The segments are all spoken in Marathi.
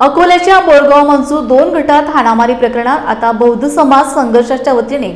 अकोल्याच्या बोरगाव मंजूर दोन गटात हाणामारी प्रकरणात आता बौद्ध समाज संघर्षाच्या वतीने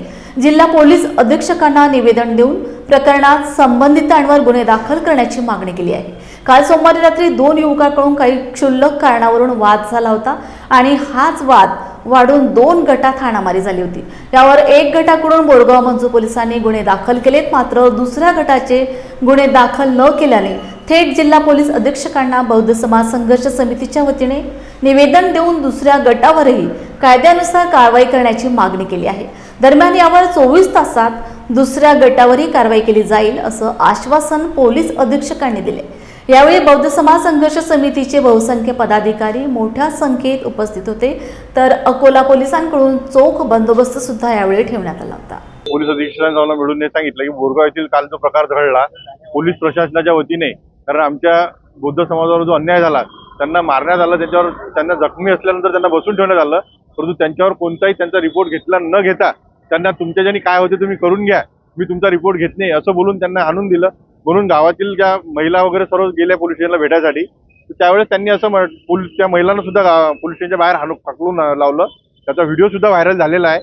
जिल्हा पोलीस अधीक्षकांना निवेदन देऊन प्रकरणात संबंधितांवर गुन्हे दाखल करण्याची मागणी केली आहे. काल सोमवारी रात्री दोन युवकांकडून काही क्षुल्लक कारणावरून वाद झाला होता आणि हाच वाद वाढून दोन गटात हाणामारी झाली होती. यावर एक गटाकडून बोरगाव मंजू पोलिसांनी गुन्हे दाखल केलेत मात्र दुसऱ्या गटाचे गुन्हे दाखल न केल्याने थेट जिल्हा पोलीस अधीक्षकांना बौद्ध समाज संघर्ष समितीच्या वतीने निवेदन देऊन दुसऱ्या गटावरही कायद्यानुसार कारवाई करण्याची मागणी केली आहे. दरम्यान यावर चोवीस तासात दुसऱ्या गटावरही कारवाई केली जाईल असं आश्वासन पोलीस अधीक्षकांनी दिले. यावेळी बौद्ध समाज संघर्ष समितीचे बहुसंख्य पदाधिकारी मोठ्या संख्येत उपस्थित होते. तर अकोला पोलिसांकडून चोख बंदोबस्त सुद्धा यावेळी ठेवण्यात आला होता. पोलीस अधीक्षकांना मिळून सांगितलं की बोरगाव येथील काल जो प्रकार घडला पोलीस प्रशासनाच्या वतीने कारण आमच्या बौद्ध समाजावर जो अन्याय झाला त्यांना मारण्यात आलं त्याच्यावर त्यांना जखमी असल्यानंतर त्यांना बसून ठेवण्यात आलं परंतु त्यांच्यावर कोणताही त्यांचा रिपोर्ट घेतला न घेता त्यांना तुमच्या ज्यांनी काय होते तुम्ही करून घ्या मी तुमचा रिपोर्ट घेत नाही असं बोलून त्यांना आणून दिलं. म्हणून गावातील ज्या महिला वगैरे सर्व गेल्या पोलीस स्टेशनला भेटायसाठी तर त्यावेळेस त्यांनी असं म्हण- पोलीस त्या महिलांना सुद्धा गा- पोलीस स्टेशनच्या बाहेर हाणून फाकलून लावलं. त्याचा व्हिडिओ सुद्धा व्हायरल झालेला आहे.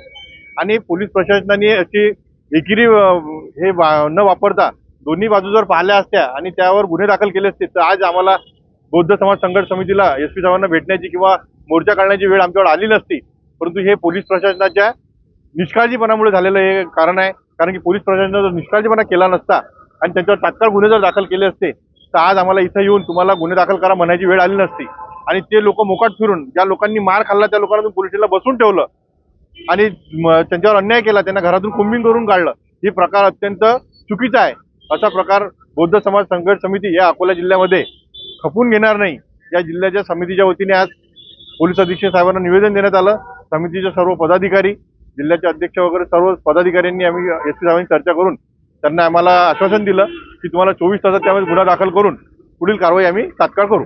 आणि पोलीस प्रशासनाने अशी एकिरी हे वा- न वापरता दोन्ही बाजू जर पाहिल्या असत्या आणि त्यावर गुन्हे दाखल केले असते तर आज आम्हाला बौद्ध समाज संघर्ष समितीला एस पी साहेबांना भेटण्याची किंवा मोर्चा काढण्याची वेळ आमच्यावर आली नसती. परंतु हे पोलीस प्रशासनाच्या निष्काळजीपणामुळे झालेलं हे कारण आहे. कारण की पोलीस प्रशासनाचा निष्काळजीपणा केला नसता. आणि त्यांच्यावर तात्काळ गुन्हे जर दाखल केले असते तर आज आम्हाला इथं येऊन तुम्हाला गुन्हे दाखल करा म्हणायची वेळ आली नसती. आणि ते लोक मोकाट फिरून ज्या लोकांनी मार खाल्ला त्या लोकांना तुम्ही बसून ठेवलं. आणि त्यांच्यावर अन्याय केला त्यांना घरातून कुंबिंग करून काढलं. हे प्रकार अत्यंत चुकीचा आहे. असा प्रकार बौद्ध समाज संघर्ष समिती या अकोला जिल्ह्यामध्ये खपून घेणार नाही. या जिल्ह्याच्या समितीच्या वतीने आज पोलीस अधीक्षक साहेबांना निवेदन देण्यात आलं. समितीचे सर्व पदाधिकारी जिल्ह्याचे अध्यक्ष वगैरे सर्व पदाधिकाऱ्यांनी आम्ही एस पी साहेबांनी चर्चा करून त्यांना आम्हाला आश्वासन दिलं की तुम्हाला चोवीस तासात त्यामध्ये गुन्हा दाखल करून पुढील कारवाई आम्ही तात्काळ करू.